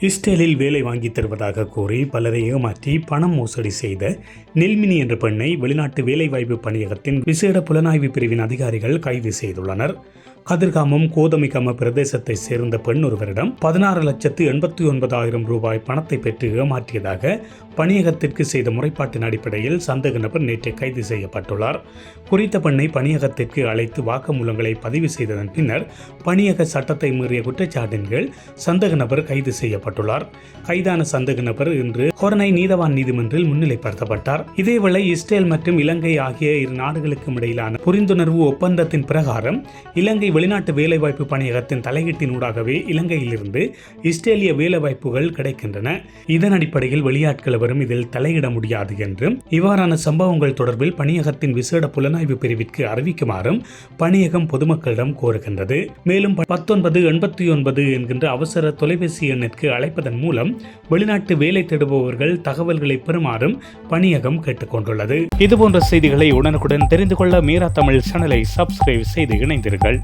இஸ்ரேலில் வேலை வாங்கி தருவதாக கூறி பலரை ஏமாற்றி பணம் மோசடி செய்த நெல்மினி என்ற பெண்ணை வெளிநாட்டு வேலைவாய்ப்பு பணியகத்தின் விசேட புலனாய்வு பிரிவின் அதிகாரிகள் கைது செய்துள்ளனர். கதிர்காமம் கோதமிகம பிரதேசத்தை சேர்ந்த பெண் ஒருவரிடம் பதினாறு லட்சத்து எண்பத்தி ஒன்பதாயிரம் ரூபாய் பணத்தை பெற்று ஏமாற்றியதாக பணியகத்திற்கு செய்த முறைப்பாட்டின் அடிப்படையில் சந்தேக நபர் நேற்று கைது செய்யப்பட்டுள்ளார். குறித்த பெண்ணை பணியகத்திற்கு அழைத்து வாக்குமூலங்களை பதிவு செய்ததன் பின்னர் பணியக சட்டத்தை மீறிய குற்றச்சாட்டின் கீழ் சந்தேக நபர் கைது செய்யப்பட்டுள்ளார். கைதான சந்தேக நபர் இன்று கொரனை நீதவான் நீதிமன்றில் முன்னிலைப்படுத்தப்பட்டார். இதேவேளை இஸ்ரேல் மற்றும் இலங்கை ஆகிய இரு நாடுகளுக்கும் இடையிலான புரிந்துணர்வு ஒப்பந்தத்தின் பிரகாரம் இலங்கை வெளிநாட்டு வேலைவாய்ப்பு பணியகத்தின் தலையீட்டினூடாகவே இலங்கையிலிருந்து இஸ்ரேலிய வேலைவாய்ப்புகள் கிடைக்கின்றன. இதன் அடிப்படையில் வெளியாட்கள் வரும் இதில் தலையிட முடியாது என்றும் இவ்வாறான சம்பவங்கள் தொடர்பில் பணியகத்தின் விசேட புலனாய்வு பிரிவிற்கு அறிவிக்குமாறும் பணியகம் பொதுமக்களிடம் கோருகின்றது. மேலும் பத்தொன்பது எண்பத்தி ஒன்பது என்கின்ற அவசர தொலைபேசி எண்ணிற்கு அழைப்பதன் மூலம் வெளிநாட்டு வேலை தேடுபவர்கள் தகவல்களை பெறுமாறும் பணியகம் கேட்டுக்கொண்டுள்ளது இதுபோன்ற செய்திகளை உடனுக்குடன் தெரிந்து கொள்ள மீரா தமிழ் சேனலை சப்ஸ்கிரைப் செய்து இணைந்தீர்கள்